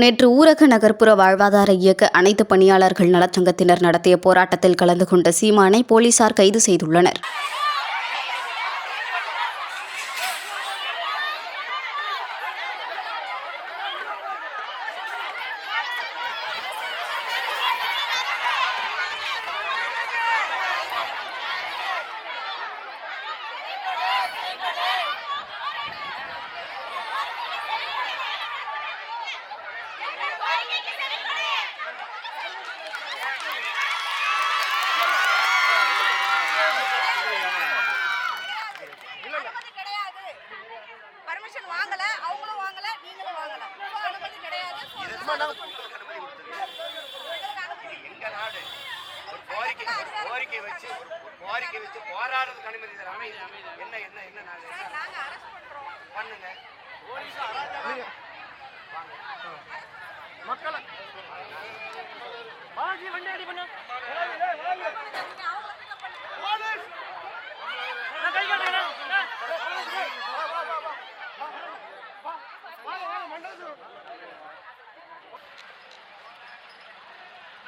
நேற்று ஊரக நகர்ப்புற வாழ்வாதார இயக்க அனைத்து பணியாளர்கள் நலச்சங்கத்தினர் நடத்திய போராட்டத்தில் கலந்து கொண்ட சீமானை போலீசார் கைது செய்துள்ளனர். பர்மிஷன் வாங்கல அவங்களும் வாங்கல நீங்களும் வாங்கல அனுமதி கிடையாது. கோரிக்கை வச்சு கோரிக்கை வச்சு போராடுறதுக்கு அனுமதி தராம இது என்ன என்ன என்ன நாடு என்ன நாங்க அரெஸ்ட் பண்றோம் பண்ணுங்க